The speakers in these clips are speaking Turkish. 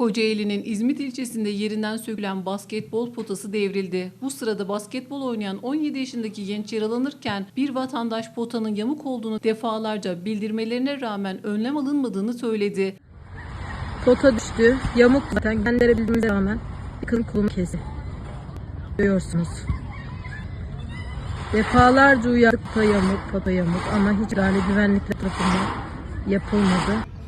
Kocaeli'nin İzmit ilçesinde yerinden sökülen basketbol potası devrildi. Bu sırada basketbol oynayan 17 yaşındaki genç yaralanırken bir vatandaş potanın yamuk olduğunu defalarca bildirmelerine rağmen önlem alınmadığını söyledi. Pota düştü. Yamuk zaten. Kendileri bildiğimize rağmen yakın kolumu kesti. Görüyorsunuz. Defalarca uyardık pota yamuk, pota yamuk ama hiç gale güvenlikler tarafından yapılmadı.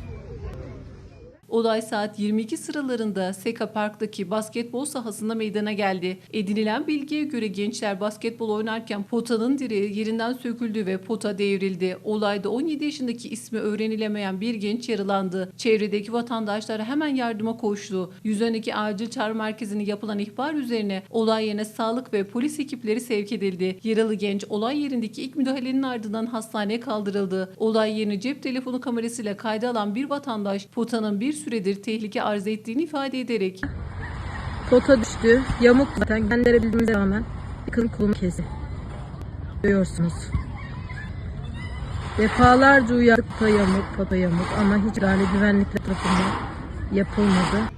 Olay saat 22 sıralarında Seka Park'taki basketbol sahasında meydana geldi. Edinilen bilgiye göre gençler basketbol oynarken potanın direği yerinden söküldü ve pota devrildi. Olayda 17 yaşındaki ismi öğrenilemeyen bir genç yaralandı. Çevredeki vatandaşlar hemen yardıma koştu. 112 acil çağrı merkezine yapılan ihbar üzerine olay yerine sağlık ve polis ekipleri sevk edildi. Yaralı genç olay yerindeki ilk müdahalenin ardından hastaneye kaldırıldı. Olay yerini cep telefonu kamerasıyla kayda alan bir vatandaş potanın bir süredir tehlike arz ettiğini ifade ederek Pota düştü. Yamuk zaten. Kendileri bildiğimize rağmen yakın kolumu kesti. Görüyorsunuz. Defalarca uyardık pota yamuk, pota yamuk ama hiç gale güvenlikler tarafından yapılmadı.